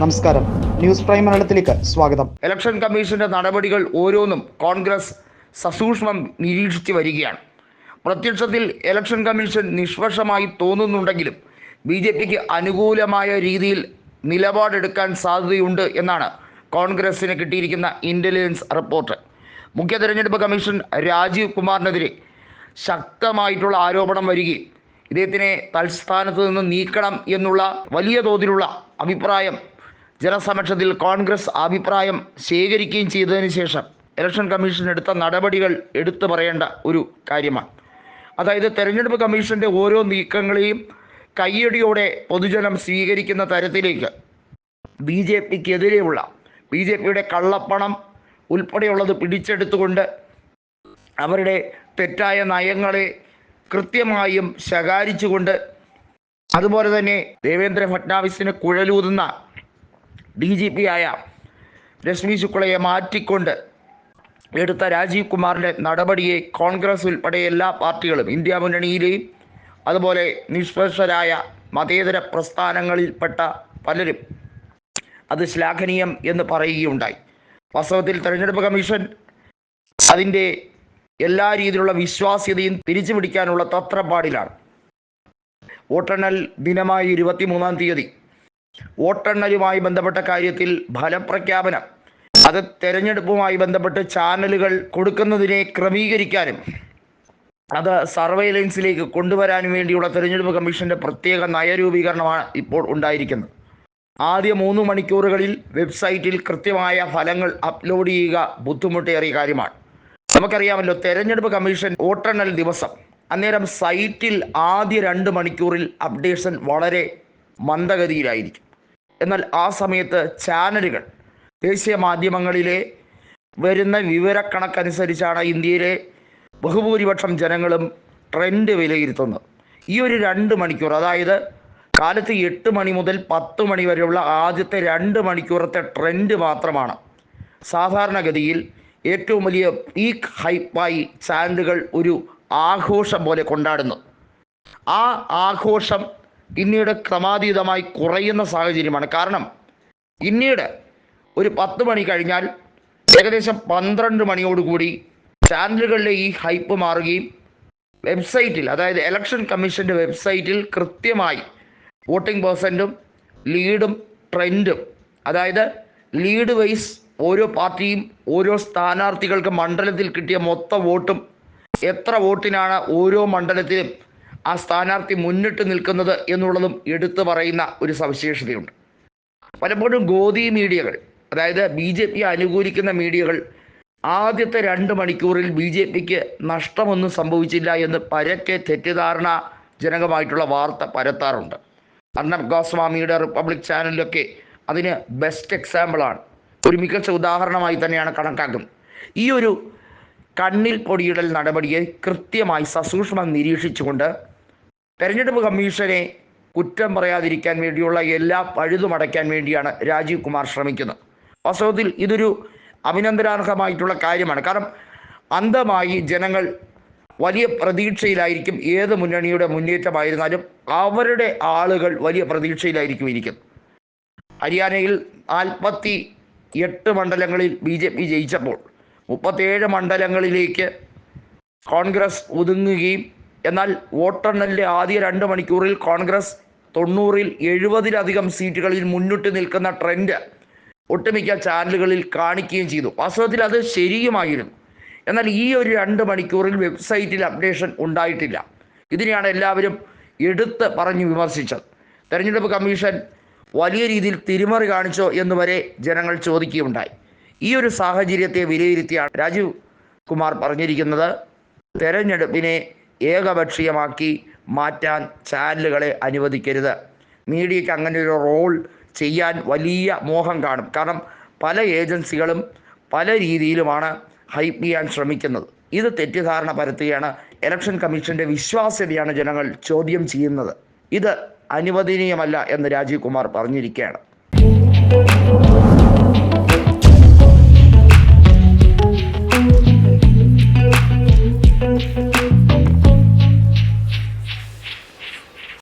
നമസ്കാരം. News prime മലയാളത്തിലേക്ക് സ്വാഗതം. ഇലക്ഷൻ കമ്മീഷന്റെ നടപടികൾ ഓരോന്നും കോൺഗ്രസ് സസൂക്ഷ്മം നിരീക്ഷിച്ചു വരികയാണ്. പ്രത്യക്ഷത്തിൽ ഇലക്ഷൻ കമ്മീഷൻ നിഷ്പക്ഷമായി തോന്നുന്നുണ്ടെങ്കിലും ബി ജെ പിക്ക് അനുകൂലമായ രീതിയിൽ നിലപാടെടുക്കാൻ സാധ്യതയുണ്ട് എന്നാണ് കോൺഗ്രസിന് കിട്ടിയിരിക്കുന്ന ഇന്റലിജൻസ് റിപ്പോർട്ട് മുഖ്യ തെരഞ്ഞെടുപ്പ് കമ്മീഷൻ രാജീവ് കുമാറിനെതിരെ ശക്തമായിട്ടുള്ള ആരോപണം വരികയും ഇദ്ദേഹത്തിനെ തൽസ്ഥാനത്ത് നിന്ന് നീക്കണം എന്നുള്ള വലിയ തോതിലുള്ള അഭിപ്രായം ജനസമക്ഷത്തിൽ കോൺഗ്രസ് അഭിപ്രായം ശേഖരിക്കുകയും ചെയ്തതിന് ശേഷം ഇലക്ഷൻ കമ്മീഷൻ എടുത്ത നടപടികൾ എടുത്തു പറയേണ്ട ഒരു കാര്യമാണ്. അതായത് തെരഞ്ഞെടുപ്പ് കമ്മീഷന്റെ ഓരോ നീക്കങ്ങളെയും കയ്യടിയോടെ പൊതുജനം സ്വീകരിക്കുന്ന തരത്തിലേക്ക് ബി ജെ പിക്കെതിരെയുള്ള ബി ജെ പിയുടെ കള്ളപ്പണം ഉൾപ്പെടെയുള്ളത് പിടിച്ചെടുത്തുകൊണ്ട് അവരുടെ തെറ്റായ നയങ്ങളെ കൃത്യമായും ശകാരിച്ചുകൊണ്ട് അതുപോലെ തന്നെ ദേവേന്ദ്ര ഫട്നാവിസിന് കുഴലൂതുന്ന ഡി ജി പി ആയ രശ്മി ശുക്ലയെ മാറ്റിക്കൊണ്ട് എടുത്ത രാജീവ് കുമാറിന്റെ നടപടിയെ കോൺഗ്രസ് ഉൾപ്പെടെ എല്ലാ പാർട്ടികളും ഇന്ത്യ മുന്നണിയിലെയും അതുപോലെ നിഷ്പക്ഷരായ മതേതര പ്രസ്ഥാനങ്ങളിൽപ്പെട്ട പലരും അത് ശ്ലാഘനീയം എന്ന് പറയുകയുണ്ടായി. വാസ്തവത്തിൽ തെരഞ്ഞെടുപ്പ് കമ്മീഷൻ അതിന്റെ എല്ലാ രീതിയിലുള്ള വിശ്വാസ്യതയും തിരിച്ചു പിടിക്കാനുള്ള തത്രപ്പാടിലാണ്. വോട്ടെണ്ണൽ ദിനമായ ഇരുപത്തിമൂന്നാം തീയതി വോട്ടെണ്ണലുമായി ബന്ധപ്പെട്ട കാര്യത്തിൽ ഫലപ്രഖ്യാപനം. അത് തെരഞ്ഞെടുപ്പുമായി ബന്ധപ്പെട്ട് ചാനലുകൾ കൊടുക്കുന്നതിനെ ക്രമീകരിക്കാനും അത് സർവൈലൻസിലേക്ക് കൊണ്ടുവരാനും വേണ്ടിയുള്ള തെരഞ്ഞെടുപ്പ് കമ്മീഷന്റെ പ്രത്യേക നയരൂപീകരണമാണ് ഇപ്പോൾ ഉണ്ടായിരിക്കുന്നത്. ആദ്യ മൂന്ന് മണിക്കൂറുകളിൽ വെബ്സൈറ്റിൽ കൃത്യമായ ഫലങ്ങൾ അപ്ലോഡ് ചെയ്യുക ബുദ്ധിമുട്ടേറിയ കാര്യമാണ്. നമുക്കറിയാമല്ലോ തെരഞ്ഞെടുപ്പ് കമ്മീഷൻ വോട്ടെണ്ണൽ ദിവസം അന്നേരം സൈറ്റിൽ ആദ്യ രണ്ട് മണിക്കൂറിൽ അപ്ഡേഷൻ വളരെ മന്ദഗതിയിലായിരിക്കും. എന്നാൽ ആ സമയത്ത് ചാനലുകൾ ദേശീയ മാധ്യമങ്ങളിലെ വരുന്ന വിവരക്കണക്കനുസരിച്ചാണ് ഇന്ത്യയിലെ ബഹുഭൂരിപക്ഷം ജനങ്ങളും ട്രെൻഡ് വിലയിരുത്തുന്നത്. ഈ ഒരു രണ്ട് മണിക്കൂർ അതായത് കാലത്ത് എട്ട് മണി മുതൽ പത്ത് മണി വരെയുള്ള ആദ്യത്തെ രണ്ട് മണിക്കൂറത്തെ ട്രെൻഡ് മാത്രമാണ്. സാധാരണഗതിയിൽ ഏറ്റവും വലിയ പീക്ക് ഹൈപ്പായി ചാനലുകൾ ഒരു ആഘോഷം പോലെ കൊണ്ടാടുന്നു. ആ ആഘോഷം പിന്നീട് ക്രമാതീതമായി കുറയുന്ന സാഹചര്യമാണ്. കാരണം പിന്നീട് ഒരു പത്ത് മണി കഴിഞ്ഞാൽ ഏകദേശം പന്ത്രണ്ട് മണിയോടുകൂടി ചാനലുകളിലെ ഈ ഹൈപ്പ് മാറുകയും വെബ്സൈറ്റിൽ അതായത് ഇലക്ഷൻ കമ്മീഷന്റെ വെബ്സൈറ്റിൽ കൃത്യമായി വോട്ടിംഗ് പേഴ്സന്റും ലീഡും ട്രെൻഡും അതായത് ലീഡ് വൈസ് ഓരോ പാർട്ടിയും ഓരോ സ്ഥാനാർത്ഥികൾക്ക് മണ്ഡലത്തിൽ കിട്ടിയ മൊത്തം വോട്ടും എത്ര വോട്ടിനാണ് ഓരോ മണ്ഡലത്തിലും ആ സ്ഥാനാർത്ഥി മുന്നിട്ട് നിൽക്കുന്നത് എന്നുള്ളതും എടുത്തു പറയുന്ന ഒരു സവിശേഷതയുണ്ട്. പലപ്പോഴും ഗോതി മീഡിയകൾ അതായത് ബി ജെ പി അനുകൂലിക്കുന്ന മീഡിയകൾ ആദ്യത്തെ രണ്ട് മണിക്കൂറിൽ ബി ജെ പിക്ക് നഷ്ടമൊന്നും സംഭവിച്ചില്ല എന്ന് പരക്കെ തെറ്റിദ്ധാരണ ജനകമായിട്ടുള്ള വാർത്ത പരത്താറുണ്ട്. അർണബ് ഗോസ്വാമിയുടെ റിപ്പബ്ലിക് ചാനലിലൊക്കെ അതിന് ബെസ്റ്റ് എക്സാമ്പിളാണ്. ഒരു മികച്ച ഉദാഹരണമായി തന്നെയാണ് കണക്കാക്കുന്നത് ഈ ഒരു കണ്ണിൽ പൊടിയിടൽ നടപടിയെ കൃത്യമായി സസൂക്ഷ്മം നിരീക്ഷിച്ചുകൊണ്ട് തെരഞ്ഞെടുപ്പ് കമ്മീഷനെ കുറ്റം പറയാതിരിക്കാൻ വേണ്ടിയുള്ള എല്ലാ പഴുതും അടയ്ക്കാൻ വേണ്ടിയാണ് രാജീവ് കുമാർ ശ്രമിക്കുന്നത്. വാസ്തവത്തിൽ ഇതൊരു അഭിനന്ദനാർഹമായിട്ടുള്ള കാര്യമാണ്. കാരണം അന്ധമായി ജനങ്ങൾ വലിയ പ്രതീക്ഷയിലായിരിക്കും ഏത് മുന്നണിയുടെ മുന്നേറ്റമായിരുന്നാലും അവരുടെ ആളുകൾ വലിയ പ്രതീക്ഷയിലായിരിക്കും ഇരിക്കുന്നത്. ഹരിയാനയിൽ നാൽപ്പത്തി എട്ട് മണ്ഡലങ്ങളിൽ ബി ജെ പി ജയിച്ചപ്പോൾ മുപ്പത്തേഴ് മണ്ഡലങ്ങളിലേക്ക് കോൺഗ്രസ് ഒതുങ്ങുകയും എന്നാൽ വോട്ടെണ്ണലിന്റെ ആദ്യ രണ്ട് മണിക്കൂറിൽ കോൺഗ്രസ് തൊണ്ണൂറിൽ എഴുപതിലധികം സീറ്റുകളിൽ മുന്നിട്ട് നിൽക്കുന്ന ട്രെൻഡ് ഒട്ടുമിക്ക ചാനലുകളിൽ കാണിക്കുകയും ചെയ്തു. വാസ്തവത്തിൽ അത് ശരിയുമായിരുന്നു. എന്നാൽ ഈ ഒരു രണ്ട് മണിക്കൂറിൽ വെബ്സൈറ്റിൽ അപ്ഡേഷൻ ഉണ്ടായിട്ടില്ല. ഇതിനെയാണ് എല്ലാവരും എടുത്ത് പറഞ്ഞു വിമർശിച്ചത്. തെരഞ്ഞെടുപ്പ് കമ്മീഷൻ വലിയ രീതിയിൽ തിരിമറി കാണിച്ചോ എന്ന് വരെ ജനങ്ങൾ ചോദിക്കുകയുണ്ടായി. ഈ ഒരു സാഹചര്യത്തെ വിലയിരുത്തിയാണ് രാജീവ് കുമാർ പറഞ്ഞിരിക്കുന്നത്. തെരഞ്ഞെടുപ്പിനെ ഏകപക്ഷീയമാക്കി മാറ്റാൻ ചാനലുകളെ അനുവദിക്കരുത്. മീഡിയയ്ക്ക് അങ്ങനെ ഒരു റോൾ ചെയ്യാൻ വലിയ മോഹം കാണും. കാരണം പല ഏജൻസികളും പല രീതിയിലുമാണ് ഹൈപ്പ് ചെയ്യാൻ ശ്രമിക്കുന്നത്. ഇത് തെറ്റിദ്ധാരണ പരത്തുകയാണ്. ഇലക്ഷൻ കമ്മീഷന്റെ വിശ്വാസ്യതയാണ് ജനങ്ങൾ ചോദ്യം ചെയ്യുന്നത്. ഇത് അനുവദനീയമല്ല എന്ന് രാജീവ് കുമാർ പറഞ്ഞിരിക്കുകയാണ്.